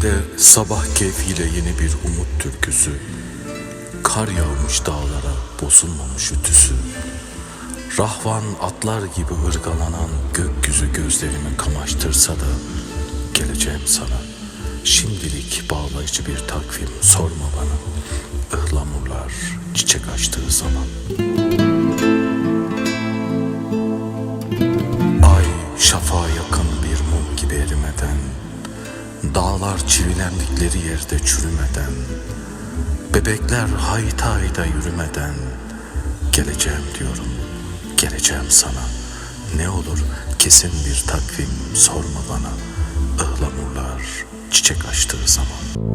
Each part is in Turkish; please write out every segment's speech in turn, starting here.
Elimde sabah keyfiyle yeni bir umut türküsü. Kar yağmış dağlara bozulmamış ütüsü. Rahvan atlar gibi ırgalanan gökyüzü gözlerimi kamaştırsa da geleceğim sana. Şimdilik bağlayıcı bir takvim sorma bana. Ihlamurlar çiçek açtığı zaman. Dağlar çivilendikleri yerde çürümeden Bebekler hayta hayta yürümeden Geleceğim diyorum, geleceğim sana. Ne olur kesin bir takvim sorma bana Ihlamurlar çiçek açtığı zaman.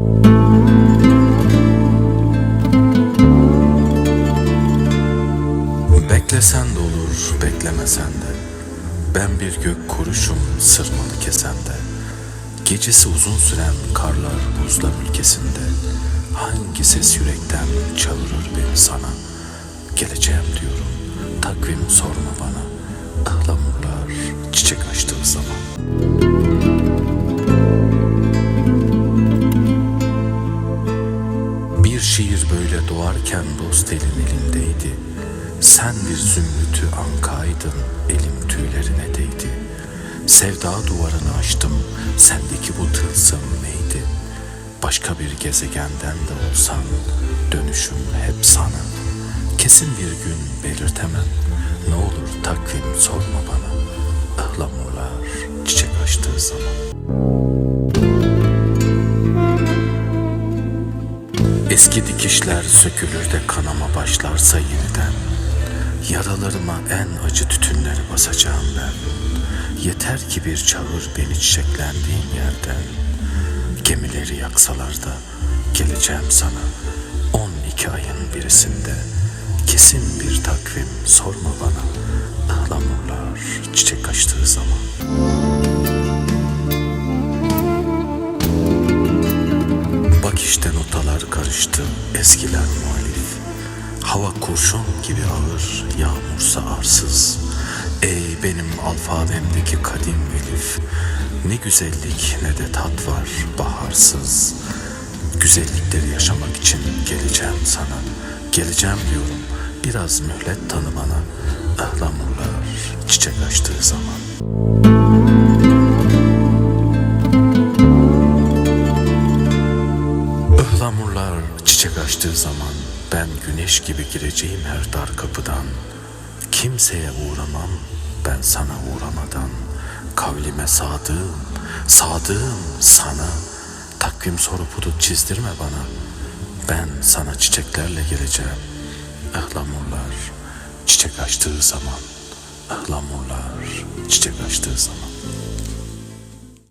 Beklesen de olur, beklemesen de. Ben bir gök kuruşum sırmalı kesende Gecesi uzun süren karlar buzlar ülkesinde Hangi ses yürekten çağırır beni sana Geleceğim diyorum, takvim sorma bana Ihlamurlar çiçek açtığı zaman Bir şiir böyle doğarken dost elin elindeydi. Sen bir zümrütü ankaydın, elim tüylerine değdi. Sevda duvarını açtım, sendeki bu tılsım neydi? Başka bir gezegenden de olsan, dönüşüm hep sana. Kesin bir gün belirtemem, ne olur takvim sorma bana. Ihlamurlar çiçek açtığı zaman. Eski dikişler sökülür de kanama başlarsa yeniden Yaralarıma en acı tütünleri basacağım ben Yeter ki bir çağır beni çiçeklendiğin yerden. Gemileri yaksalar da geleceğim sana. 12 ayın birisinde Kesin bir takvim sorma bana. Ihlamurlar çiçek açtığı zaman. Bak işte notalar karıştı eskiler muhalif. Hava kurşun gibi ağır yağmursa arsız Ey benim alfabemdeki kadim elif Ne güzellik ne de tat var baharsız. Güzellikleri yaşamak için geleceğim sana. Geleceğim diyorum biraz mühlet tanı bana Ihlamurlar çiçek açtığı zaman. Ihlamurlar çiçek açtığı zaman ben güneş gibi gireceğim her dar kapıdan. Kimseye uğramam ben sana uğramadan. Kavlime sadığım, sadığım sana. Takvim sorup hudut çizdirme bana. Ben sana çiçeklerle geleceğim. Ihlamurlar çiçek açtığı zaman. Ihlamurlar çiçek açtığı zaman.